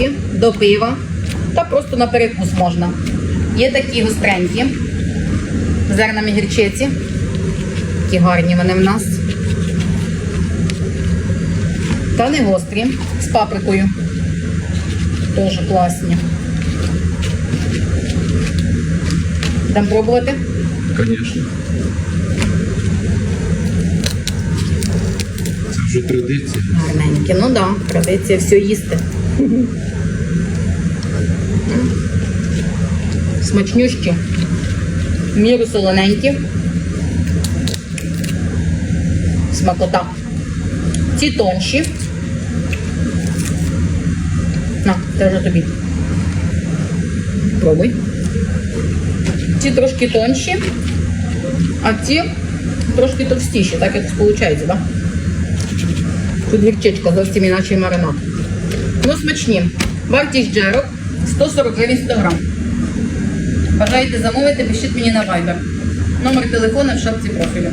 солодкі, до пива та просто на перекус можна. Є такі гостренькі зернами гірчиці. Такі гарні вони в нас. Та не гострі, з паприкою. Теж класні. Дам пробувати. Звісно. Це вже традиція. Гарненькі, ну да, традиція все їсти. Смачнющі. Міру солоненькі. Смакота. Ці тонші. На, це тобі. Пробуй. Ці трошки тонші, а ці трошки товстіші, так як виходить, так? Да? Тут гірчичка зовсім іначе маринад. Ну, смачні. Вартість джерок 140 гривень 100 грам. Бажаєте замовити, пишіть мені на Viber. Номер телефона в шапці профілю.